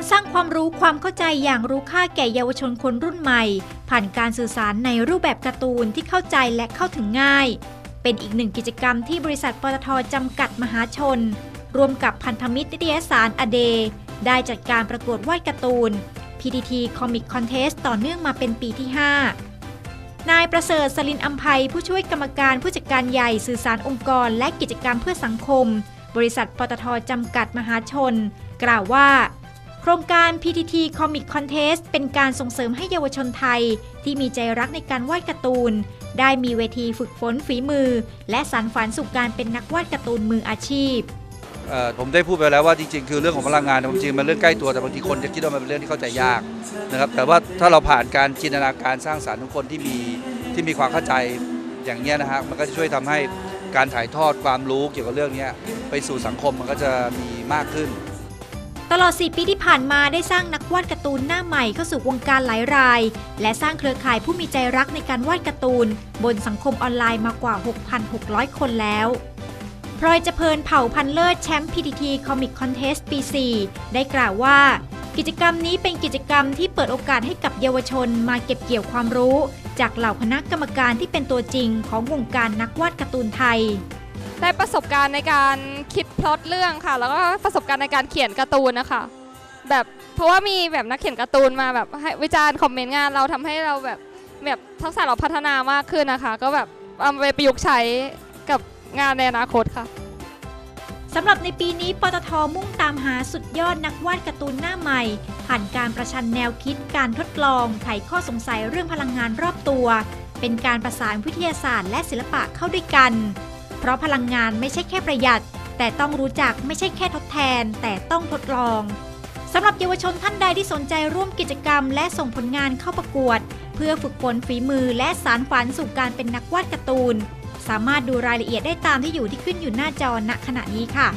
การสร้างความรู้ความเข้าใจอย่างรู้ค่าแก่เยาวชนคนรุ่นใหม่ ผ่านการสื่อสารในรูปแบบการ์ตูนที่เข้าใจและเข้าถึงง่าย เป็นอีกหนึ่งกิจกรรมที่บริษัทปตทจำกัดมหาชน ร่วมกับพันธมิตรนิตยสารอเด ได้จัดการประกวดวาดการ์ตูน PTT Comic Contest ต่อเนื่องมาเป็นปีที่ 5 นายประเสริฐสลินอัมภัยผู้ช่วยกรรมการผู้จัดการใหญ่สื่อสารองค์กร และกิจกรรมเพื่อสังคม บริษัทปตทจำกัดมหาชน กล่าวว่า ครงการ PTT Comic Contest เป็นการส่งเสริมให้เยาวชนไทย ที่มีใจรักในการวาดการ์ตูน ได้มีเวทีฝึกฝนฝีมือ และสานฝันสู่การเป็นนักวาดการ์ตูนมืออาชีพผมได้พูดไปแล้วว่าจริงๆ คือเรื่องของพลังงานจริงๆมันเรื่องใกล้ตัวแต่บางทีคนจะคิดว่ามันเป็นเรื่องที่เข้าใจยากนะครับแต่ว่าถ้าเราผ่านการจินตนาการสร้างสรรค์ของคนที่มีที่มีความเข้าใจอย่างเงี้นะฮะมันก็จะช่วยทำให้การถ่ายทอดความรู้เกี่ยวกับเรื่องนี้ไปสู่สังคมมันก็จะมีมากขึ้น ตลอด 4 ปีที่ผ่านมาได้สร้างนักวาดการ์ตูนหน้าใหม่เข้าสู่วงการหลายราย และสร้างเครือข่ายผู้มีใจรักในการวาดการ์ตูน บนสังคมออนไลน์มากว่า 6,600 คนแล้วพลอยจะเพลินเผ่าพันเลิศแชมป์ PTT Comic Contest ปี 4 ได้กล่าวว่า กิจกรรมนี้เป็นกิจกรรมที่เปิดโอกาสให้กับเยาวชนมาเก็บเกี่ยวความรู้ จากเหล่าคณะกรรมการที่เป็นตัวจริงของวงการนักวาดการ์ตูนไทย ได้ประสบการณ์ในการคิดพล็อตเรื่องค่ะ แล้วก็ประสบการณ์ในการเขียนการ์ตูนนะคะแบบเพราะว่ามีแบบนักเขียนการ์ตูนมาแบบให้วิจารณ์คอมเมนต์งานเราทำให้เราแบบแบบทักษะเราพัฒนามากขึ้นนะคะ ก็แบบเอาไปประยุกต์ใช้กับงานในอนาคตค่ะสำหรับในปีนี้ปตทมุ่งตามหาสุดยอดนักวาดการ์ตูนหน้าใหม่ ผ่านการประชันแนวคิดการทดลองไขข้อสงสัยเรื่องพลังงานรอบตัว เป็นการประสานวิทยาศาสตร์และศิลปะเข้าด้วยกัน เพราะพลังงานไม่ใช่แค่ประหยัด แต่ต้องรู้จักไม่ใช่แค่ทดแทน แต่ต้องทดลองสำหรับเยาวชนท่านใดที่สนใจร่วมกิจกรรม และส่งผลงานเข้าประกวด เพื่อฝึกฝนฝีมือและสารฝันสู่การเป็นนักวาดการ์ตูน สามารถดูรายละเอียดได้ตามที่อยู่ที่ขึ้นอยู่หน้าจอณขณะนี้ค่ะ